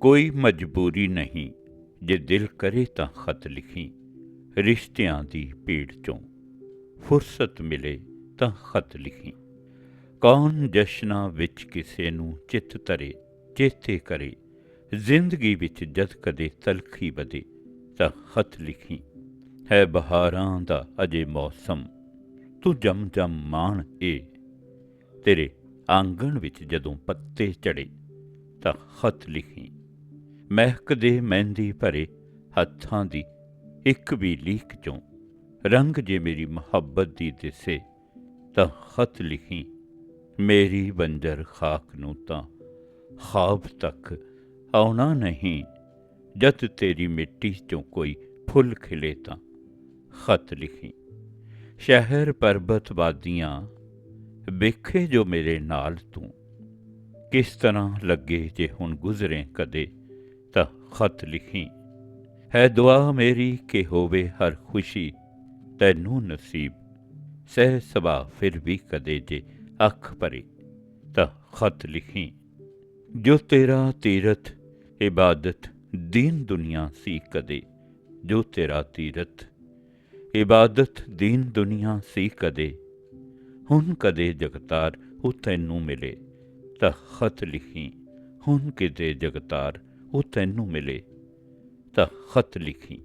ਕੋਈ ਮਜਬੂਰੀ ਨਹੀਂ, ਜੇ ਦਿਲ ਕਰੇ ਤਾਂ ਖਤ ਲਿਖੀ, ਰਿਸ਼ਤਿਆਂ ਦੀ ਭੀੜ ਚੋਂ। ਫੁਰਸਤ ਮਿਲੇ ਤਾਂ ਖਤ ਲਿਖੀ। ਕੌਣ ਜਸ਼ਨਾਂ ਵਿੱਚ ਕਿਸੇ ਨੂੰ ਚਿੱਤ ਧਰੇ, ਚੇਤੇ ਕਰੇ। ਜ਼ਿੰਦਗੀ ਵਿੱਚ ਜਦ ਕਦੇ ਤਲਖੀ ਵਧੇ, ਤਾਂ ਖਤ ਲਿਖੀ। ਹੈ ਬਹਾਰਾਂ ਦਾ ਅਜੇ ਮੌਸਮ, ਤੂੰ ਜਮ ਜਮ ਮਾਣ ਏ। ਤੇਰੇ ਆਂਗਣ ਵਿੱਚ ਜਦੋਂ ਪੱਤੇ ਚੜੇ ਤਾਂ ਖਤ ਲਿਖੀ। ਮਹਿਕਦੇ ਮਹਿੰਦੀ ਭਰੇ ਹੱਥਾਂ ਦੀ ਇੱਕ ਵੀ ਲੀਕ ਚੋਂ ਰੰਗ ਜੇ ਮੇਰੀ ਮੁਹੱਬਤ ਦੀ ਦਿਸੇ ਤਾਂ ਖਤ ਲਿਖੀ, ਮੇਰੀ ਬੰਜਰ ਖਾਕ ਨੂੰ ਤਾਂ ਖਾਬ ਤੱਕ ਆਉਣਾ ਨਹੀਂ, ਜਦ ਤੇਰੀ ਮਿੱਟੀ ਚੋਂ ਕੋਈ ਫੁੱਲ ਖਿਲੇ ਤਾਂ ਖਤ ਲਿਖੀ, ਸ਼ਹਿਰ ਪਰਬਤ ਵਾਦੀਆਂ, ਵੇਖੇ ਜੋ ਮੇਰੇ ਨਾਲ ਤੂੰ, ਕਿਸ ਤਰ੍ਹਾਂ ਲੱਗੇ ਜੇ ਹੁਣ ਗੁਜ਼ਰੇ ਕਦੇ? ਤਾਂ ਖਤ ਲਿਖੀ, ਹੈ ਦੁਆ ਮੇਰੀ ਕਿ ਹੋਵੇ ਹਰ ਖੁਸ਼ੀ, ਤੈਨੂੰ ਨਸੀਬ, ਸਹਿ ਸਭਾ ਫਿਰ ਵੀ ਕਦੇ ਜੇ ਅੱਖ ਭਰੇ, ਤਾਂ ਖਤ ਲਿਖੀ, ਜੋ ਤੇਰਾ ਤੀਰਥ, ਇਬਾਦਤ ਦੀਨ ਦੁਨੀਆ ਸੀ ਕਦੇ, ਜੋ ਤੇਰਾ ਤੀਰਥ, ਇਬਾਦਤ ਦੀਨ ਦੁਨੀਆ ਸੀ ਕਦੇ, ਹੁਣ ਕਦੇ ਜਗਤਾਰ ਉਹ ਤੈਨੂੰ ਮਿਲੇ, ਤਾਂ ਖਤ ਲਿਖੀ, ਹੁਣ ਕਿਤੇ ਜਗਤਾਰ ਉਹ ਤੈਨੂੰ ਮਿਲੇ। ਤਾਂ ਖਤ ਲਿਖੀ।